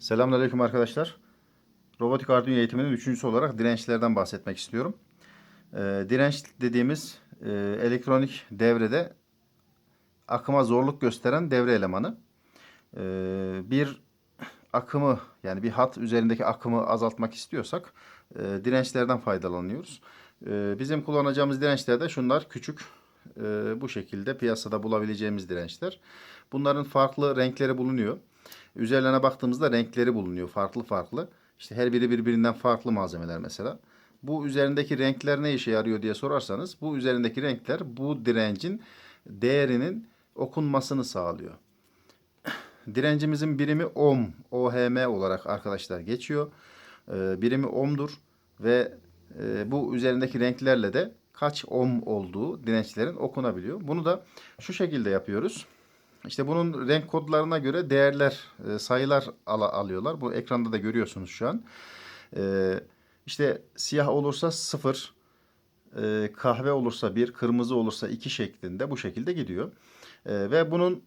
Selamünaleyküm arkadaşlar. Robotik Arduino eğitiminin üçüncüsü olarak dirençlerden bahsetmek istiyorum. Ee, direnç dediğimiz e, elektronik devrede akıma zorluk gösteren devre elemanı. Ee, bir akımı yani bir hat üzerindeki akımı azaltmak istiyorsak e, dirençlerden faydalanıyoruz. Ee, bizim kullanacağımız dirençler de şunlar küçük e, bu şekilde piyasada bulabileceğimiz dirençler. Bunların farklı renkleri bulunuyor. Üzerlerine baktığımızda renkleri bulunuyor farklı farklı. İşte her biri birbirinden farklı malzemeler mesela. Bu üzerindeki renkler ne işe yarıyor diye sorarsanız bu üzerindeki renkler bu direncin değerinin okunmasını sağlıyor. Direncimizin birimi ohm, ohm olarak arkadaşlar geçiyor. Ee, birimi ohm'dur ve e, bu üzerindeki renklerle de kaç ohm olduğu dirençlerin okunabiliyor. Bunu da şu şekilde yapıyoruz. İşte bunun renk kodlarına göre değerler, e, sayılar ala, alıyorlar. Bu ekranda da görüyorsunuz şu an. E, işte siyah olursa 0, e, kahve olursa 1, kırmızı olursa 2 şeklinde bu şekilde gidiyor. E, ve bunun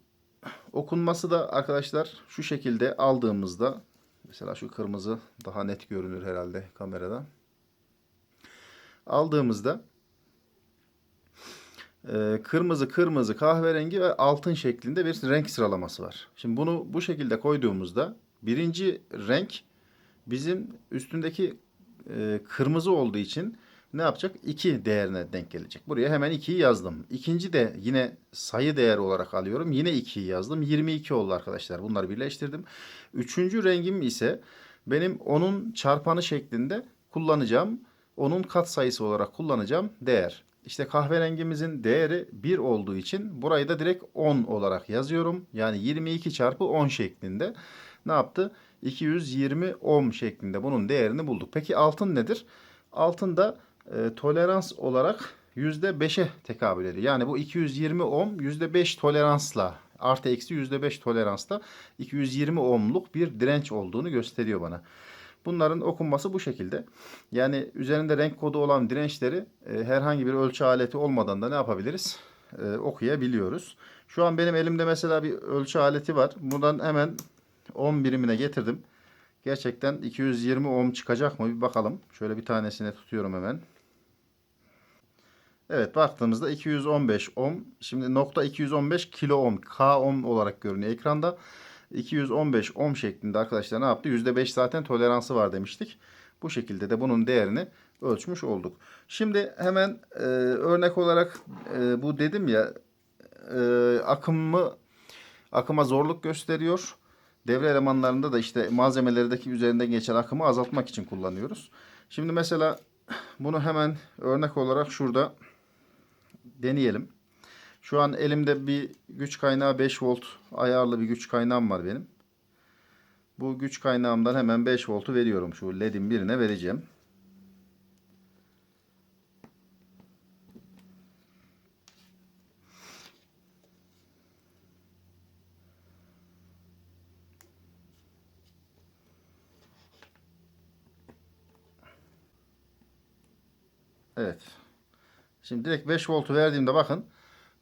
okunması da arkadaşlar şu şekilde aldığımızda mesela şu kırmızı daha net görünür herhalde kamerada. Aldığımızda kırmızı, kırmızı, kahverengi ve altın şeklinde bir renk sıralaması var. Şimdi bunu bu şekilde koyduğumuzda birinci renk bizim üstündeki e, kırmızı olduğu için ne yapacak? 2 değerine denk gelecek. Buraya hemen 2'yi yazdım. İkinci de yine sayı değer olarak alıyorum. Yine 2'yi yazdım. 22 oldu arkadaşlar. Bunları birleştirdim. Üçüncü rengim ise benim onun çarpanı şeklinde kullanacağım. Onun kat sayısı olarak kullanacağım değer. İşte kahverengimizin değeri 1 olduğu için burayı da direkt 10 olarak yazıyorum. Yani 22 çarpı 10 şeklinde ne yaptı? 220 ohm şeklinde bunun değerini bulduk. Peki altın nedir? Altın da e, tolerans olarak %5'e tekabül ediyor. Yani bu 220 ohm %5 toleransla artı eksi %5 toleransla 220 ohmluk bir direnç olduğunu gösteriyor bana. Bunların okunması bu şekilde. Yani üzerinde renk kodu olan dirençleri e, herhangi bir ölçü aleti olmadan da ne yapabiliriz? E, okuyabiliyoruz. Şu an benim elimde mesela bir ölçü aleti var. Buradan hemen ohm birimine getirdim. Gerçekten 220 ohm çıkacak mı bir bakalım. Şöyle bir tanesine tutuyorum hemen. Evet baktığımızda 215 ohm. Şimdi nokta 215 kilo ohm. K ohm olarak görünüyor ekranda. 215 ohm şeklinde arkadaşlar ne yaptı? %5 zaten toleransı var demiştik. Bu şekilde de bunun değerini ölçmüş olduk. Şimdi hemen e, örnek olarak e, bu dedim ya e, akımı akıma zorluk gösteriyor. Devre elemanlarında da işte malzemelerdeki üzerinden geçen akımı azaltmak için kullanıyoruz. Şimdi mesela bunu hemen örnek olarak şurada deneyelim. Şu an elimde bir güç kaynağı 5 volt ayarlı bir güç kaynağım var benim. Bu güç kaynağımdan hemen 5 voltu veriyorum. Şu ledin birine vereceğim. Evet. Şimdi direkt 5 voltu verdiğimde bakın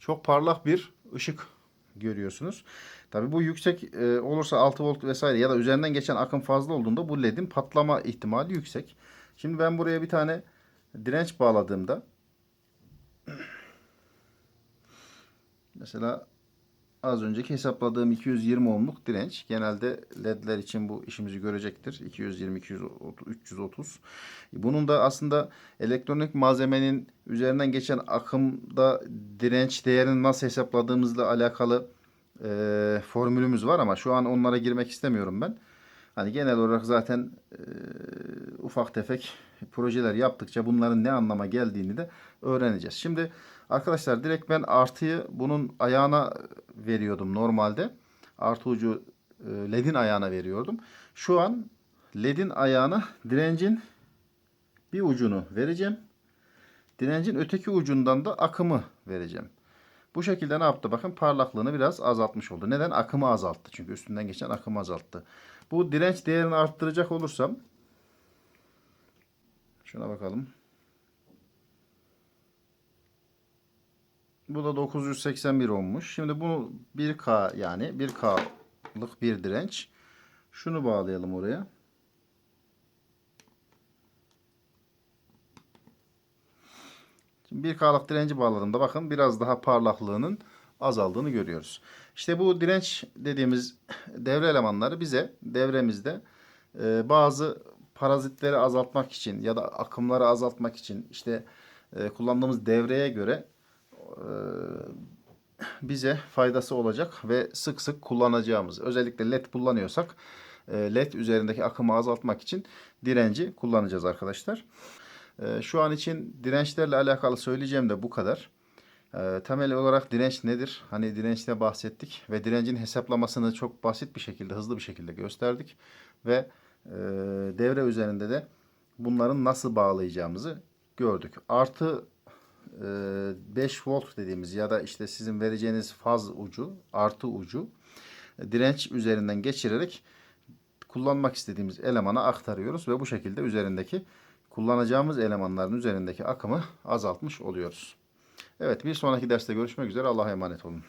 çok parlak bir ışık görüyorsunuz. Tabi bu yüksek e, olursa 6 volt vesaire ya da üzerinden geçen akım fazla olduğunda bu ledin patlama ihtimali yüksek. Şimdi ben buraya bir tane direnç bağladığımda mesela az önceki hesapladığım 220 ohmluk direnç genelde ledler için bu işimizi görecektir. 220 230 330. Bunun da aslında elektronik malzemenin üzerinden geçen akımda direnç değerini nasıl hesapladığımızla alakalı e, formülümüz var ama şu an onlara girmek istemiyorum ben. Hani genel olarak zaten e, ufak tefek projeler yaptıkça bunların ne anlama geldiğini de öğreneceğiz. Şimdi arkadaşlar direkt ben artıyı bunun ayağına veriyordum normalde. Artı ucu e, ledin ayağına veriyordum. Şu an ledin ayağına direncin bir ucunu vereceğim. Direncin öteki ucundan da akımı vereceğim. Bu şekilde ne yaptı? Bakın parlaklığını biraz azaltmış oldu. Neden? Akımı azalttı. Çünkü üstünden geçen akımı azalttı. Bu direnç değerini arttıracak olursam şuna bakalım. Bu da 981 olmuş. Şimdi bunu 1K yani 1K'lık bir direnç. Şunu bağlayalım oraya. Şimdi 1K'lık direnci bağladığımda bakın biraz daha parlaklığının azaldığını görüyoruz. İşte bu direnç dediğimiz devre elemanları bize devremizde e, bazı parazitleri azaltmak için ya da akımları azaltmak için işte e, kullandığımız devreye göre e, bize faydası olacak ve sık sık kullanacağımız özellikle led kullanıyorsak e, led üzerindeki akımı azaltmak için direnci kullanacağız arkadaşlar. E, Şu an için dirençlerle alakalı söyleyeceğim de bu kadar. E, Temel olarak direnç nedir? Hani dirençte bahsettik ve direncin hesaplamasını çok basit bir şekilde, hızlı bir şekilde gösterdik. Ve devre üzerinde de bunların nasıl bağlayacağımızı gördük. Artı e, 5 volt dediğimiz ya da işte sizin vereceğiniz faz ucu, artı ucu e, direnç üzerinden geçirerek kullanmak istediğimiz elemana aktarıyoruz ve bu şekilde üzerindeki kullanacağımız elemanların üzerindeki akımı azaltmış oluyoruz. Evet bir sonraki derste görüşmek üzere. Allah'a emanet olun.